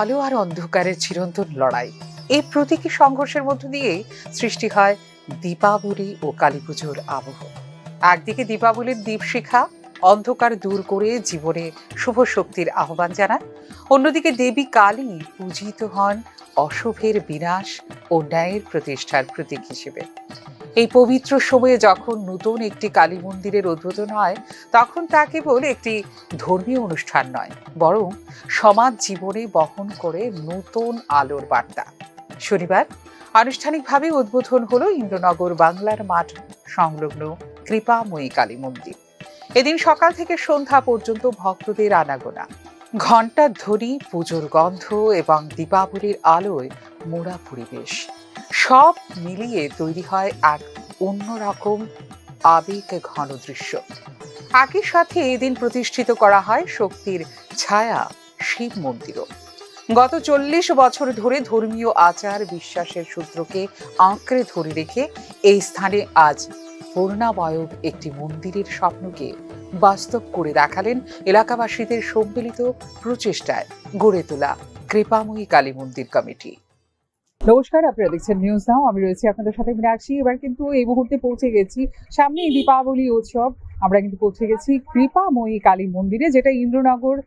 আলো আর অন্ধকারের চিরন্তন লড়াই। এই প্রতীকী সংঘর্ষের মধ্য দিয়ে সৃষ্টি হয় দীপাবলি ও কালী পুজোর আবহ। একদিকে দীপাবলির দীপশিখা অন্ধকার দূর করে জীবনে শুভ শক্তির আহ্বান জানায়, অন্যদিকে দেবী কালী পূজিত হন অশুভের বিনাশ ও ন্যায়ের প্রতিষ্ঠার প্রতীক হিসেবে। এই পবিত্র সময়ে যখন নতুন একটি কালী মন্দিরের উদ্বোধন হয়, তখন তা কেবল একটি ধর্মীয় অনুষ্ঠান নয়, বরং সমাজ জীবনে বহন করে নতুন আলোর বার্তা। শনিবার আনুষ্ঠানিকভাবে উদ্বোধন হলো ইন্দ্রনগর বাংলার মাঠ সংলগ্ন কৃপাময়ী কালী মন্দির। এদিন সকাল থেকে সন্ধ্যা পর্যন্ত ভক্তদের আনাগোনা। ঘণ্টার ধ্বনি, পুজোর গন্ধ এবং দীপাবলির আলোয় মোড়া পরিবেশ। সব মিলিয়ে তৈরি হয় এক অন্যরকম আবেগ ঘন দৃশ্য। একই সাথে এদিন প্রতিষ্ঠিত করা হয় শক্তির ছায়া শিব মন্দিরও। গত চল্লিশ বছর ধরে ধর্মীয় আচার বিশ্বাসের সূত্রকে আঁকড়ে ধরে রেখে এই স্থানে আজ পূর্ণাবয়ব একটি মন্দিরের স্বপ্নকে বাস্তব করে দেখালেন এলাকাবাসীদের সম্মিলিত প্রচেষ্টায় গড়ে তোলা কৃপাময়ী কালী মন্দির কমিটি। নমস্কার, আপনারা দেখছেন নিউজ নাও আমি রয়েছি আপনাদের সাথে মীনাক্ষী। এবার কিন্তু এই মুহূর্তে পৌঁছে গেছি সামনেই দীপাবলি উৎসব। আমরা কিন্তু পৌঁছে গেছি কৃপাময়ী কালী মন্দিরে, যেটা ইন্দ্রনগর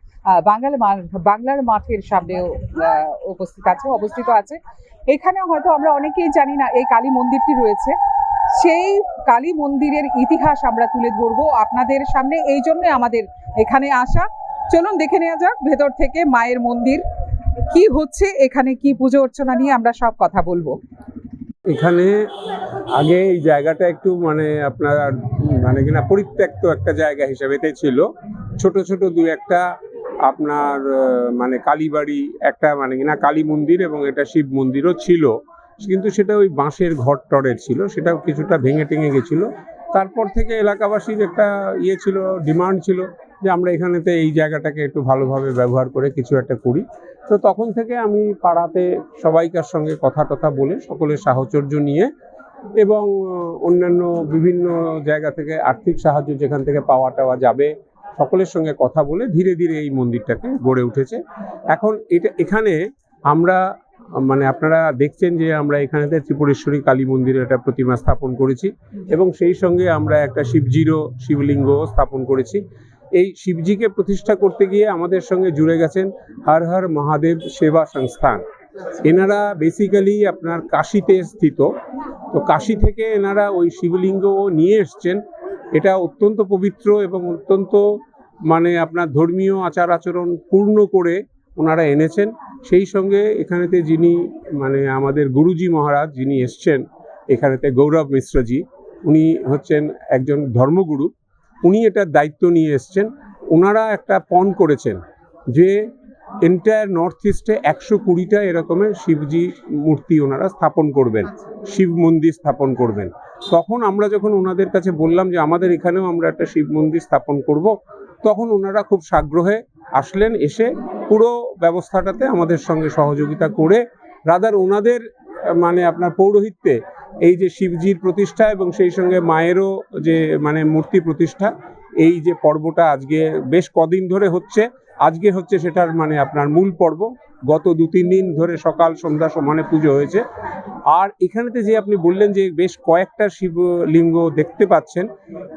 মা- বাংলার মাঠের সামনে উপস্থিত আছে, অবস্থিত আছে। এখানে হয়তো আমরা অনেকেই জানি না এই কালী মন্দিরটি রয়েছে। সেই কালী মন্দিরের ইতিহাস আমরা তুলে ধরবো আপনাদের সামনে। এই জন্য আমাদের এখানে আসা। চলুন দেখে নেওয়া যাক, ভেতর থেকে মায়ের মন্দির। কি হচ্ছে, এখানে কি পুজো অর্চনা নিয়ে আমরা সব কথা বলব। এখানে আগে এই জায়গাটা একটু মানে আপনার মানে কিনা পরিত্যক্ত একটা জায়গা হিসেবেতে ছিল। ছোট ছোট দু একটা আপনার মানে কালীবাড়ি, একটা মানে কিনা কালী মন্দির এবং এটা শিব মন্দিরও ছিল। কিন্তু সেটা ওই বাঁশের ঘর টরের ছিল, সেটাও কিছুটা ভেঙে টেঙে গেছিল। তারপর থেকে এলাকাবাসীর একটা ইয়ে ছিল, ডিমান্ড ছিল। যে আমরা এখানেতে এই জায়গাটাকে একটু ভালোভাবে ব্যবহার করে কিছু একটা করি। তো তখন থেকে আমি পাড়াতে সবাইকার সঙ্গে কথা টথা বলে সকলের সাহচর্য নিয়ে এবং অন্যান্য বিভিন্ন জায়গা থেকে আর্থিক সাহায্য যেখান থেকে পাওয়া টাওয়া যাবে, সকলের সঙ্গে কথা বলে ধীরে ধীরে এই মন্দিরটাকে গড়ে উঠেছে। এখন এটা, এখানে আমরা মানে আপনারা দেখছেন যে আমরা এখানেতে ত্রিপুরেশ্বরী কালী মন্দিরের একটা প্রতিমা স্থাপন করেছি এবং সেই সঙ্গে আমরা একটা শিবজিরও শিবলিঙ্গ স্থাপন করেছি। এই শিবজিকে প্রতিষ্ঠা করতে গিয়ে আমাদের সঙ্গে জুড়ে গেছেন হর হর মহাদেব সেবা সংস্থান। এনারা বেসিক্যালি আপনার কাশিতে স্থিত। তো কাশি থেকে এনারা ওই শিবলিঙ্গ নিয়ে এসছেন। এটা অত্যন্ত পবিত্র এবং অত্যন্ত মানে আপনার ধর্মীয় আচার আচরণ পূর্ণ করে ওনারা এনেছেন। সেই সঙ্গে এখানেতে যিনি মানে আমাদের গুরুজি মহারাজ যিনি এসছেন, এখানেতে গৌরব মিশ্রজি, উনি হচ্ছেন একজন ধর্মগুরু। উনি এটার দায়িত্ব নিয়ে এসছেন। ওনারা একটা পণ করেছেন যে এন্টায়ার নর্থ ইস্টে একশো কুড়িটা এরকমের শিবজি মূর্তি ওনারা স্থাপন করবেন, শিব মন্দির স্থাপন করবেন। তখন আমরা যখন ওনাদের কাছে বললাম যে আমাদের এখানেও আমরা একটা শিব মন্দির স্থাপন করব, তখন ওনারা খুব সাগ্রহে আসলেন, এসে পুরো ব্যবস্থাটাতে আমাদের সঙ্গে সহযোগিতা করে রাদার ওনাদের মানে আপনার পৌরোহিত্যে এই যে শিবজির প্রতিষ্ঠা এবং সেই সঙ্গে মায়েরও যে মানে মূর্তি প্রতিষ্ঠা, এই যে পর্বটা আজকে বেশ কদিন ধরে হচ্ছে। আজকে হচ্ছে সেটার মানে আপনার মূল পর্ব। গত দু, তিন দিন ধরে সকাল, সন্ধ্যা সমানে পুজো হয়েছে। আর এখানেতে যে আপনি বললেন যে বেশ কয়েকটা শিবলিঙ্গ দেখতে পাচ্ছেন,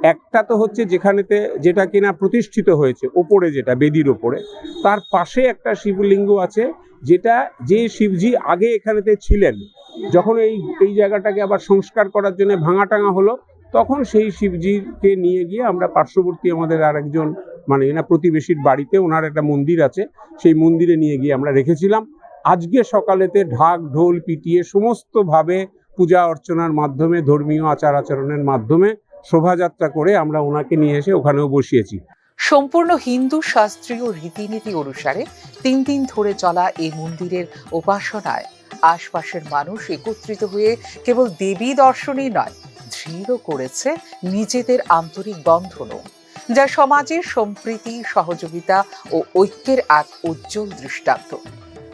একটা তো হচ্ছে যেখানেতে যেটা কিনা প্রতিষ্ঠিত হয়েছে, ওপরে যেটা, বেদির ওপরে, তার পাশে একটা শিবলিঙ্গ আছে, যেটা যে শিবজি আগে এখানেতে ছিলেন, যখন এই এই জায়গাটাকে আবার সংস্কার করার জন্য ভাঙা টাঙা হলো তখন সেই শিবজিকে নিয়ে গিয়ে আমরা পার্শ্ববর্তী আমাদের আরেকজন মানে এনা প্রতিবেশীর বাড়িতে ওনার একটা মন্দির আছে, সেই মন্দিরে নিয়ে গিয়ে আমরা রেখেছিলাম। আজকে সকালেতে ঢাক, ঢোল পিটিয়ে সমস্তভাবে পূজা অর্চনার মাধ্যমে, ধর্মীয় আচার আচরণের মাধ্যমে শোভাযাত্রা করে আমরা ওনাকে নিয়ে এসে ওখানেও বসিয়েছি। সম্পূর্ণ হিন্দু শাস্ত্রীয় রীতিনীতি অনুসারে তিন দিন ধরে চলা এই মন্দিরের উপাসনায় আশপাশের মানুষ একত্রিত হয়ে কেবল দেবী দর্শনই নয় দৃঢ় করেছে নিজেদের আন্তরিক বন্ধনও, যা সমাজের সম্প্রীতি, সহযোগিতা ও ঐক্যের এক উজ্জ্বল দৃষ্টান্ত।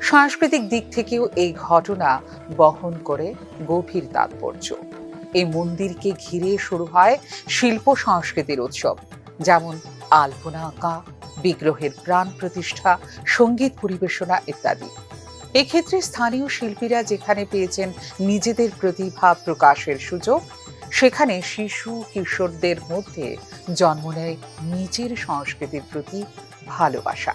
সাংস্কৃতিক দিক থেকেও এই ঘটনা বহন করে গভীর তাৎপর্য। এই মন্দিরকে ঘিরে শুরু হয় শিল্প সংস্কৃতির উৎসব, যেমন আলপনা আঁকা, বিগ্রহের প্রাণ প্রতিষ্ঠা, সংগীত পরিবেশনা ইত্যাদি। এক্ষেত্রে স্থানীয় শিল্পীরা যেখানে পেয়েছেন নিজেদের প্রতিভা প্রকাশের সুযোগ সেখানে শিশু কিশোরদের মধ্যে জন্ম নেয় নিজের সংস্কৃতির প্রতি ভালোবাসা।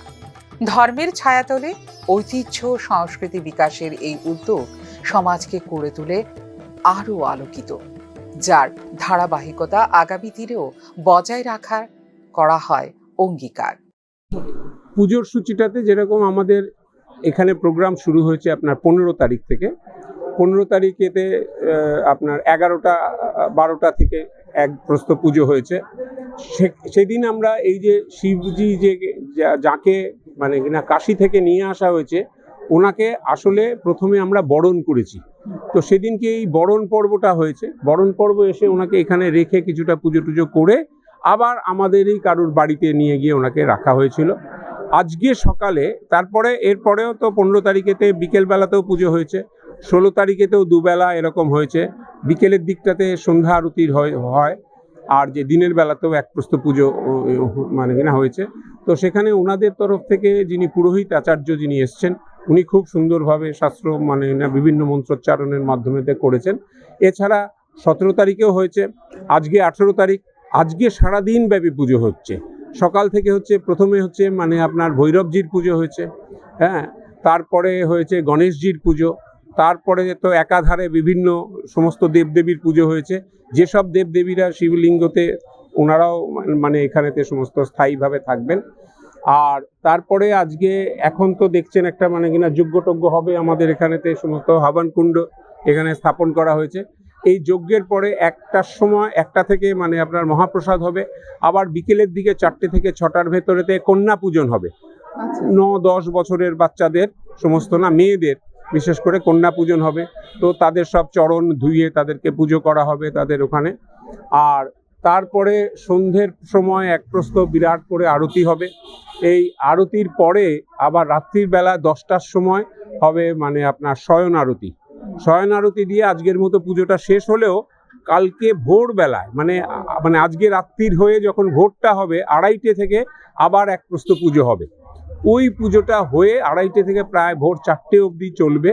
ধর্মের ছায়াতলে ঐতিহ্য সংস্কৃতি বিকাশের এই উদ্যোগ সমাজকে করে তোলে আরও আলোকিত, যার ধারাবাহিকতা আগামী দিনেও বজায় রাখার করা হয় অঙ্গীকার। পুজোর সূচিটাতে যেরকম আমাদের এখানে প্রোগ্রাম শুরু হয়েছে আপনার পনেরো তারিখ থেকে পনেরো তারিখেতে আপনার এগারোটা বারোটা থেকে এক প্রস্থ পুজো হয়েছে। সেদিন আমরা এই যে শিবজি যে যাকে মানে কিনা কাশি থেকে নিয়ে আসা হয়েছে, ওনাকে আসলে প্রথমে আমরা বরণ করেছি। তো সেদিনকে এই বরণ পর্বটা হয়েছে। বরণ পর্ব এসে ওনাকে এখানে রেখে কিছুটা পুজো টুজো করে আবার আমাদেরই কারুর বাড়িতে নিয়ে গিয়ে ওনাকে রাখা হয়েছিল। আজকে সকালে, তারপরে এরপরেও তো পনেরো তারিখেতে বিকেলবেলাতেও পুজো হয়েছে। ষোলো তারিখেতেও দুবেলা এরকম হয়েছে। বিকেলের দিকটাতে সন্ধ্যা আরতির হয় আর যে দিনের বেলাতেও এক প্রস্ত পুজো মানে কিনা হয়েছে। তো সেখানে ওনাদের তরফ থেকে যিনি পুরোহিত আচার্য যিনি এসছেন, উনি খুব সুন্দরভাবে শাস্ত্র মানে বিভিন্ন মন্ত্রোচ্চারণের মাধ্যমে করেছেন। এছাড়া সতেরো তারিখেও হয়েছে, আজকে আঠেরো তারিখ, আজকে সারাদিন ব্যাপী পুজো হচ্ছে। সকাল থেকে হচ্ছে, প্রথমে হচ্ছে মানে আপনার ভৈরবজির পুজো হয়েছে হ্যাঁ তারপরে হয়েছে গণেশজির পুজো তারপরে তো একাধারে বিভিন্ন সমস্ত দেবদেবীর পুজো হয়েছে। যেসব দেবদেবীরা শিবলিঙ্গতে ওনারাও মানে এখানেতে সমস্ত স্থায়ীভাবে থাকবেন। আর তারপরে আজকে এখন তো দেখছেন একটা মানে কিনা যজ্ঞটজ্ঞ হবে আমাদের এখানেতে সমস্ত হাবান কুণ্ড এখানে স্থাপন করা হয়েছে। এই যজ্ঞের পরে একটার সময় একটা থেকে মানে আপনার মহাপ্রসাদ হবে। আবার বিকেলের দিকে চারটে থেকে ছটার ভেতরেতে কন্যা পূজন হবে। ন দশ বছরের বাচ্চাদের সমস্ত না মেয়েদের বিশেষ করে কন্যা পূজন হবে। তো তাদের সব চরণ ধুইয়ে তাদেরকে পুজো করা হবে তাদের ওখানে। আর তারপরে সন্ধ্যের সময় এক প্রস্ত বিরাট করে আরতি হবে। এই আরতির পরে আবার রাত্রির বেলা দশটার সময় হবে মানে আপনার শয়ন আরতি। শয়ন আরতি দিয়ে আজকের মতো পুজোটা শেষ হলেও কালকে ভোরবেলায় মানে মানে আজকে রাত্রির হয়ে যখন ভোরটা হবে, আড়াইটে থেকে আবার এক প্রস্ত পুজো হবে। ওই পুজোটা হয়ে আড়াইটে থেকে প্রায় ভোর চারটে অবধি চলবে।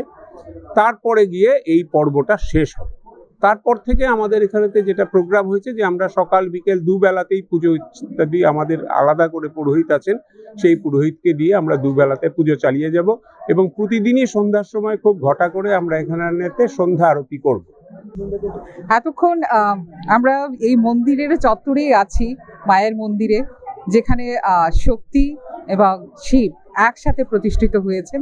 তারপরে গিয়ে এই পর্বটা শেষ হবে। তারপর থেকে আমাদের এখানেতে যেটা প্রোগ্রাম হয়েছে যে আমরা সকাল, বিকেল দুবেলাতেই পুজো ইত্যাদি আমাদের আলাদা করে পুরোহিত আছেন, সেই পুরোহিতকে দিয়ে আমরা দুবেলাতে পুজো চালিয়ে যাব এবং প্রতিদিনই সন্ধ্যার সময় খুব ঘটা করে আমরা এখানেতে সন্ধ্যা আরতি করব। এতক্ষণ আমরা এই মন্দিরের চত্বরেই আছি, মায়ের মন্দিরে, যেখানে শক্তি এবং শিব একসাথে প্রতিষ্ঠিত হয়েছেন।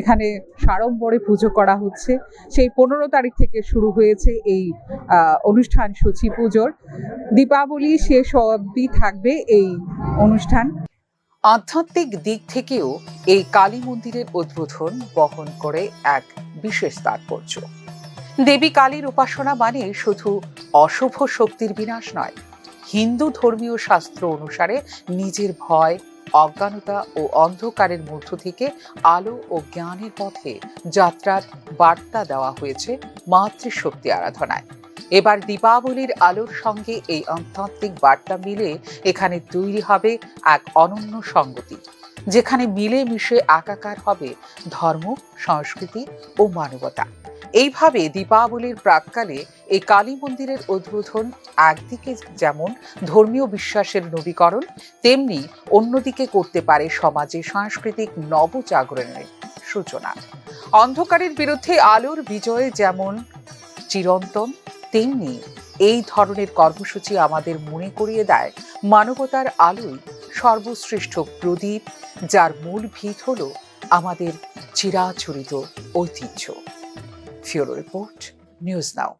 এখানে সাড়ম্বরে পুজো করা হচ্ছে। সেই পনেরো তারিখ থেকে শুরু হয়েছে এই অনুষ্ঠান সূচি পুজোর। দীপাবলি শেষ অবধি থাকবে এই অনুষ্ঠান। আধ্যাত্মিক দিক থেকেও এই কালী মন্দিরের উদ্বোধন বহন করে এক বিশেষ তাৎপর্য। দেবী কালীর উপাসনা মানে শুধু অশুভ শক্তির বিনাশ নয়, হিন্দু ধর্মীয় শাস্ত্র অনুসারে নিজের ভয় অজ্ঞানতা ও অন্ধকারের মধ্য থেকে আলো ও জ্ঞানের পথে যাত্রার বার্তা দেওয়া হয়েছে মাতৃশক্তি আরাধনায়। এবার দীপাবলির আলোর সঙ্গে এই আধ্যাত্মিক বার্তা মিলে এখানে তৈরি হবে এক অনন্য সঙ্গতি যেখানে মিলে মিশে একাকার হবে ধর্ম, সংস্কৃতি ও মানবতা। এইভাবে দীপাবলির প্রাককালে এই কালী মন্দিরের উদ্বোধন একদিকে যেমন ধর্মীয় বিশ্বাসের নবীকরণ, তেমনি অন্যদিকে করতে পারে সমাজে সাংস্কৃতিক নবজাগরণের সূচনা। অন্ধকারের বিরুদ্ধে আলোর বিজয়ে যেমন চিরন্তন, তেমনি এই ধরনের কর্মসূচি আমাদের মনে করিয়ে দেয় মানবতার আলোই সর্বশ্রেষ্ঠ প্রদীপ, যার মূল ভিত হল আমাদের চিরাচরিত ঐতিহ্য। ফিওরো রিপোর্ট নিউজ নাও